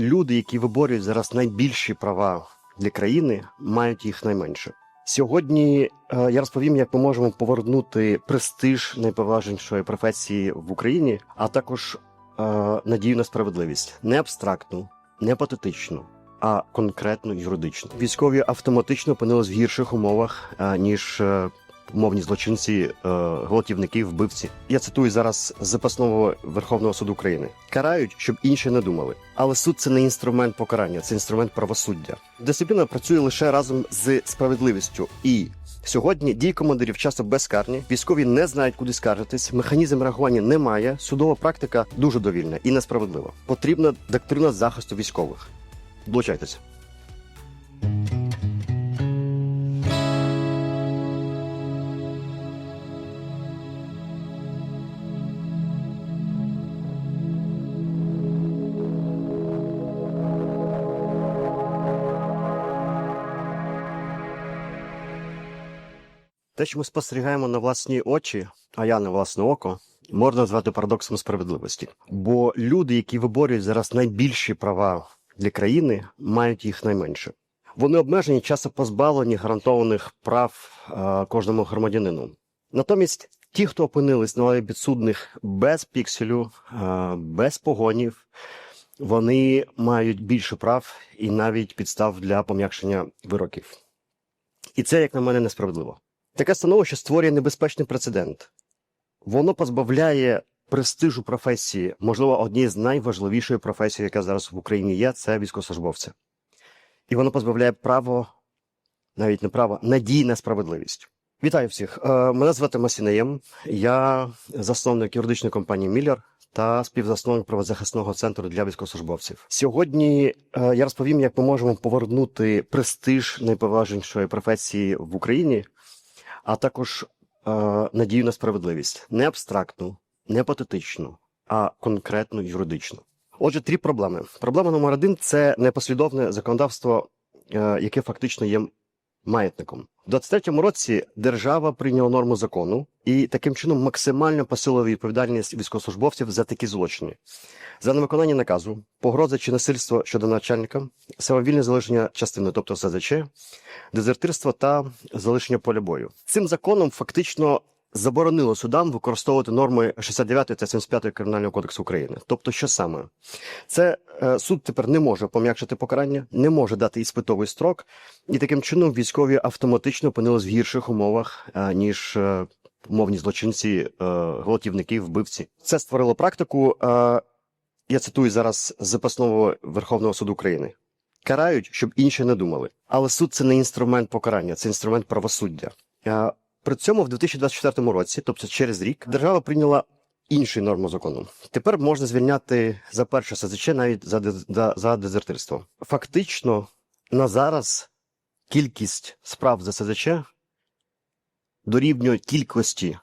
люди, які виборюють зараз найбільші права для країни, мають їх найменше. Сьогодні е, я розповім, як ми можемо повернути престиж найповажнішої професії в Україні, а також е, надію на справедливість не абстрактну, не патетичну, а конкретну юридичну. Військові автоматично опинились в гірших умовах е, ніж умовні злочинці, е, гвалтівники, вбивці. Я цитую зараз запасного Верховного суду України: карають, щоб інші не думали. Але суд це не інструмент покарання, це інструмент правосуддя. Дисципліна працює лише разом з справедливістю і. Сьогодні дії командирів часто безкарні, військові не знають, куди скаржитись, механізм реагування немає. Судова практика дуже довільна і несправедлива. Потрібна доктрина захисту військових. Долучайтеся. Те, що ми спостерігаємо на власні очі, а я на власне око, можна назвати парадоксом справедливості. Бо люди, які виборюють зараз найбільші права для країни, мають їх найменше. Вони обмежені, часто позбавлені гарантованих прав е, кожному громадянину. Натомість, ті, хто опинились на лаві підсудних без пікселю, е, без погонів, вони мають більше прав і навіть підстав для пом'якшення вироків. І це, як на мене, несправедливо. Таке становище створює небезпечний прецедент. Воно позбавляє престижу професії, можливо, однієї з найважливішої професій, яка зараз в Україні є, це військовослужбовця. І воно позбавляє право, навіть не право, надії на справедливість. Вітаю всіх! Е, Мене звати Масінеєм. Я засновник юридичної компанії Міллер та співзасновник правозахисного центру для військовослужбовців. Сьогодні е, я розповім, як ми можемо повернути престиж найповажнішої професії в Україні, а також е, надію на справедливість не абстрактну, не патетичну, а конкретну юридичну. Отже, три проблеми. Проблема номер один це непослідовне законодавство, е, яке фактично є маятником. У 23-му році держава прийняла норму закону і таким чином максимально посилила відповідальність військовослужбовців за такі злочини. За невиконання наказу, погроза чи насильство щодо начальника, самовільне залишення частини, тобто СЗЧ, дезертирство та залишення поля бою. Цим законом фактично заборонило судам використовувати норми 69 та 75 Кримінального кодексу України. Тобто, що саме? Це е, суд тепер не може пом'якшити покарання, не може дати іспитовий строк, і таким чином військові автоматично опинились в гірших умовах, е, ніж е, умовні злочинці, гвалтівники, вбивці. Це створило практику. Я цитую зараз запасного Верховного суду України. Карають, щоб інші не думали. Але суд це не інструмент покарання, це інструмент правосуддя. При цьому в 2024 році, тобто через рік, держава прийняла іншу норму закону. Тепер можна звільняти за перше СЗЧ навіть за, за, дезертирство. Фактично, на зараз кількість справ за СЗЧ дорівнює кількості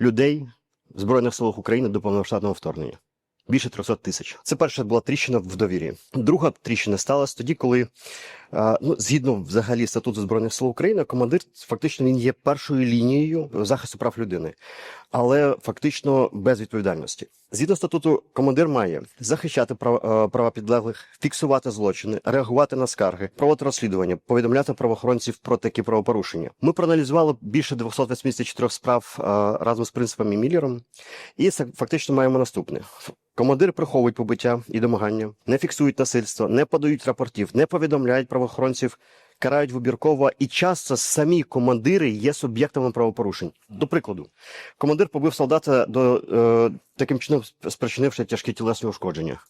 людей в Збройних силах України до повномасштабного вторгнення. Більше 300 тисяч. Це перша була тріщина в довірі. Друга тріщина сталася тоді, коли ну, згідно взагалі статуту збройних сил України, командир фактично він є першою лінією захисту прав людини, але фактично без відповідальності. Згідно статуту, командир має захищати права, е, права підлеглих, фіксувати злочини, реагувати на скарги, проводити розслідування, повідомляти правоохоронців про такі правопорушення. Ми проаналізували більше 284 справ е, разом з принципами Міллером, і фактично маємо наступне. Командири приховують побиття і домагання, не фіксують насильство, не подають рапортів, не повідомляють правоохоронців, карають вибірково, і часто самі командири є суб'єктами правопорушень. До прикладу, командир побив солдата до е, таким чином спричинивши тяжкі тілесні ушкодження.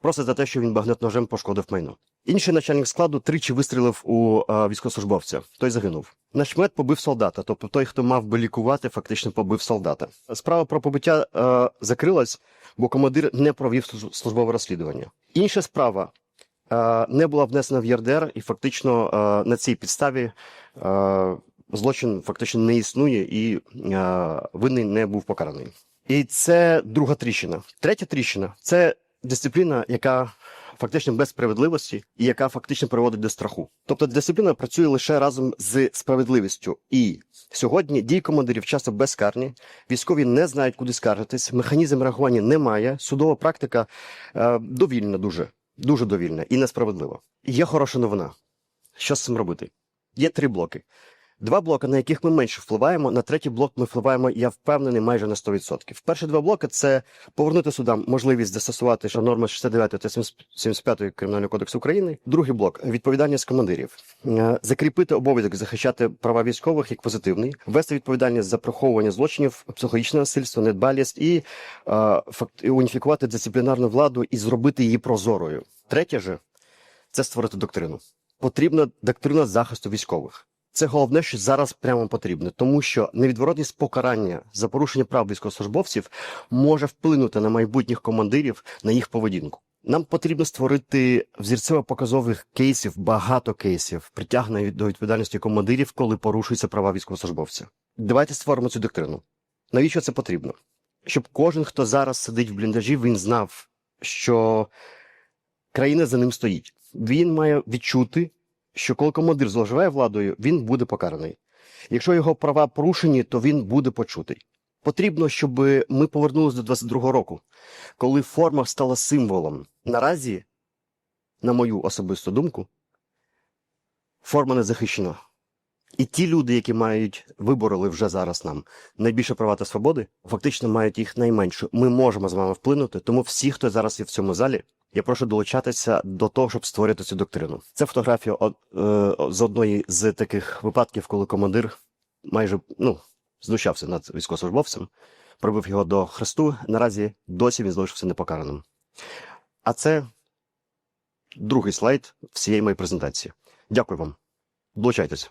Просто за те, що він багнет ножем пошкодив майно. Інший начальник складу тричі вистрілив у е, військовослужбовця. Той загинув. Начмет побив солдата, тобто той, хто мав би лікувати, фактично побив солдата. Справа про побиття е, закрилась, бо командир не провів службове розслідування. Інша справа не була внесена в ЄРДР, і фактично е, на цій підставі е, злочин фактично не існує і е, винний не був покараний. І це друга тріщина. Третя тріщина це дисципліна, яка фактично без справедливості і яка фактично приводить до страху. Тобто дисципліна працює лише разом з справедливістю. І сьогодні дії командирів часто безкарні, військові не знають, куди скаржитись, механізм реагування немає, судова практика е, довільна дуже. Дуже довільне і несправедливо. Є хороша новина. Що з цим робити? Є три блоки. Два блоки, на яких ми менше впливаємо. На третій блок ми впливаємо, я впевнений, майже на 100%. Перші два блоки це повернути судам можливість застосувати норми 69 та 75 Кримінального кодексу України. Другий блок відповідальність командирів, Е, закріпити обов'язок захищати права військових як позитивний, ввести відповідальність за приховування злочинів, психологічне насильство, недбалість і, е, факт, уніфікувати дисциплінарну владу і зробити її прозорою. Третє же це створити доктрину. Потрібна доктрина захисту військових. Це головне, що зараз прямо потрібно, тому що невідворотність покарання за порушення прав військовослужбовців може вплинути на майбутніх командирів на їх поведінку. Нам потрібно створити взірцево-показових кейсів, багато кейсів, притягнення до відповідальності командирів, коли порушуються права військовослужбовця. Давайте створимо цю доктрину. Навіщо це потрібно? Щоб кожен, хто зараз сидить в бліндажі, він знав, що країна за ним стоїть. Він має відчути, що коли командир зловживає владою, він буде покараний. Якщо його права порушені, то він буде почутий. Потрібно, щоб ми повернулися до 22-го року, коли форма стала символом. Наразі, на мою особисту думку, форма не захищена. І ті люди, які мають вибороли вже зараз нам найбільше права та свободи, фактично мають їх найменше. Ми можемо з вами вплинути. Тому всі, хто зараз є в цьому залі, я прошу долучатися до того, щоб створити цю доктрину. Це фотографія е, з одної з таких випадків, коли командир майже ну, знущався над військовослужбовцем, прибив його до хресту. Наразі досі він залишився непокараним. А це другий слайд всієї моєї презентації. Дякую вам. Долучайтеся.